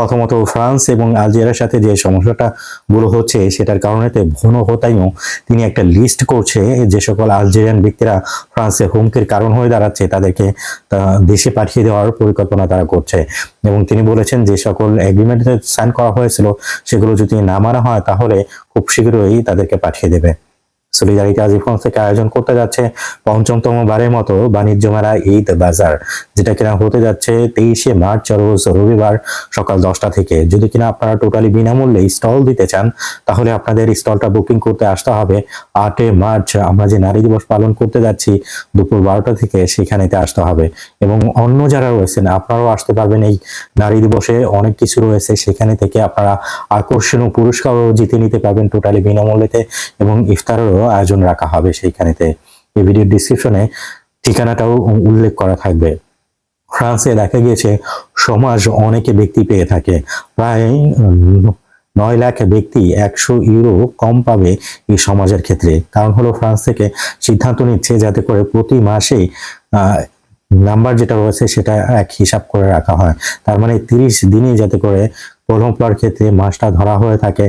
প্রথমত ফ্রান্স এবং আলজেরিয়ার সাথে যে সমস্যাটা গুলো হচ্ছে, সেটার কারণেতে ভুনো হোতাইও তিনি একটা লিস্ট করছে। যে সকল আলজেরিয়ান ব্যক্তিরা ফ্রান্সে হুমকির কারণ হয়ে দাঁড়াচ্ছে, তাদেরকে দেশে পাঠিয়ে দেওয়ার পরিকল্পনা তারা করছে। এবং তিনি বলেছেন যে সকল এগ্রিমেন্ট সাইন করা হয়েছিল, সেগুলো যদি না মানা হয়, তাহলে খুব শীঘ্রই তাদেরকে পাঠিয়ে দেবে। সলিডারিটি আজি ফ্রান্স থেকে আয়োজন করতে যাচ্ছে পঞ্চমতম বারের মতো বাণিজ্য মেলা ঈদ বাজার, যেটা কিনা হতে যাচ্ছে তেইশে মার্চ, রোজ রবিবার সকাল দশটা থেকে। যদি কিনা আপনারা টোটালি বিনামূল্যে স্টল দিতে চান, তাহলে আপনাদের স্টলটা বুকিং করতে আসতে হবে আটই মার্চ। আমরা যে নারী দিবস পালন করতে যাচ্ছি, দুপুর বারোটা থেকে সেখানেতে আসতে হবে। এবং অন্য যারা রয়েছেন, আপনারাও আসতে পারবেন এই নারী দিবসে। অনেক কিছু রয়েছে সেখানে থেকে আপনারা আকর্ষণীয় পুরস্কারও জিতে নিতে পারবেন টোটালি বিনামূল্যেতে। এবং ইফতারেরও আয়োজন রাখা হবে সেইখানেতে। এই ভিডিওর ডিসক্রিপশনে ঠিকানাটাও উল্লেখ করা থাকবে। ফ্রান্সে দেখা গিয়েছে, সমাজ অনেকে ব্যক্তি পেয়ে থাকে। প্রায় নয় লাখ ব্যক্তি একশো ইউরো কম পাবে এই সমাজের ক্ষেত্রে। কারণ হলো ফ্রান্স থেকে সিদ্ধান্ত নিচ্ছে যাতে করে প্রতি মাসে নাম্বার যেটা রয়েছে সেটা এক হিসাব করে রাখা হয়। তার মানে তিরিশ দিনে যাতে করে প্রথম প্লট ক্ষেত্রে মাসটা ধরা হয়ে থাকে।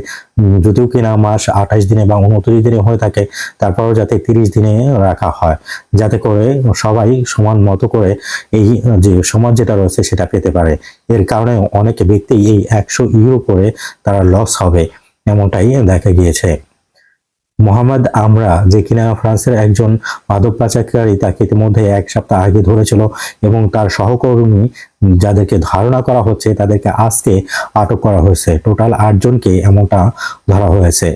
যদিও কিনা মাস আঠাশ দিনে বা উনত্রিশ দিনে হয়ে থাকে, তারপরেও যাতে তিরিশ দিনে রাখা হয়। যাতে করে সবাই সমান মতো করে এই, যে সমাজ যেটা রয়েছে সেটা পেতে পারে। এর কারণে অনেক ব্যক্তি এই একশো ইউরো করে তারা লস হবে, এমনটাই দেখা গিয়েছে। মোহাম্মদ আমরা, যে কিনা ফ্রান্সের একজন মাদক পাচারকারী, তাকে ইতিমধ্যে এক সপ্তাহ আগে ধরেছিল এবং তার সহকর্মী যাদেরকে ধারণা করা হচ্ছে, তাদেরকে আজকে আটক করা হয়েছে। টোটাল আটজনকে এমনটা ধরা হয়েছে।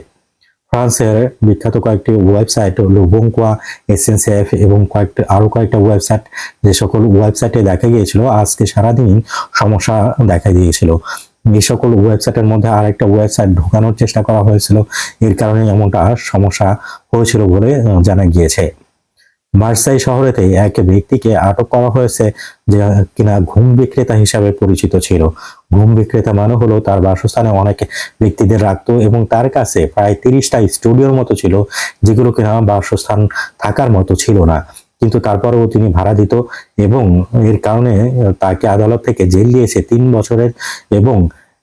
ফ্রান্সের বিখ্যাত কয়েকটি ওয়েবসাইট, লুবঙ্কুয়া এসএনসিএফ এবং কয়েকটি, আরও কয়েকটা ওয়েবসাইট, যে সকল ওয়েবসাইটে দেখা গিয়েছিল, আজকে সারাদিন সমস্যা দেখা দিয়েছিল। এই সকল ওয়েবসাইটের মধ্যে আরেকটা ওয়েবসাইট ঢোকানোর চেষ্টা করা হয়েছিল, এর কারণে এমনটা সমস্যা হয়েছিল বলে জানা গিয়েছে। মার্সাই শহরেতে এক ব্যক্তিকে আটক করা হয়েছে, যে কিনা ঘুম বিক্রেতা হিসাবে পরিচিত ছিল। ঘুম বিক্রেতা মানে হলো তার বাসস্থানে অনেক ব্যক্তিদের রাখতো এবং তার কাছে প্রায় তিরিশটা স্টুডিওর মতো ছিল, যেগুলো কিনা বাসস্থান থাকার মতো ছিল না। কিন্তু তারপরেও তিনি ভাড়া দিত এবং এর কারণে তাকে আদালত থেকে জেল দিয়েছে তিন বছরের এবং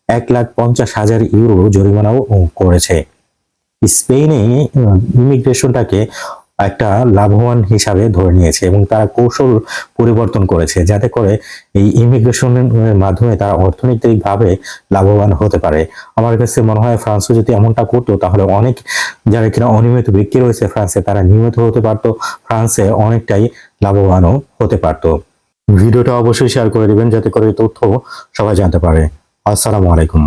এক লাখ পঞ্চাশ হাজার ইউরো জরিমানাও করেছে। স্পেনে ইমিগ্রেশনটাকে একটা লাভবান হিসাবে ধরে নিয়েছে এবং তারা কৌশল পরিবর্তন করেছে যাতে করে এই ইমিগ্রেশনের মাধ্যমে তারা অর্থনৈতিকভাবে লাভবান হতে পারে। আমার কাছে মনে হয় ফ্রান্সও যদি এমনটা করতো, তাহলে অনেক যারা কিনা অনিয়মিত ব্যক্তি রয়েছে ফ্রান্সে, তারা নিয়মিত হতে পারতো, ফ্রান্সে অনেকটাই লাভবানও হতে পারতো। ভিডিওটা অবশ্যই শেয়ার করে দিবেন, যাতে করে তথ্য সবাই জানতে পারে। আসসালামু আলাইকুম।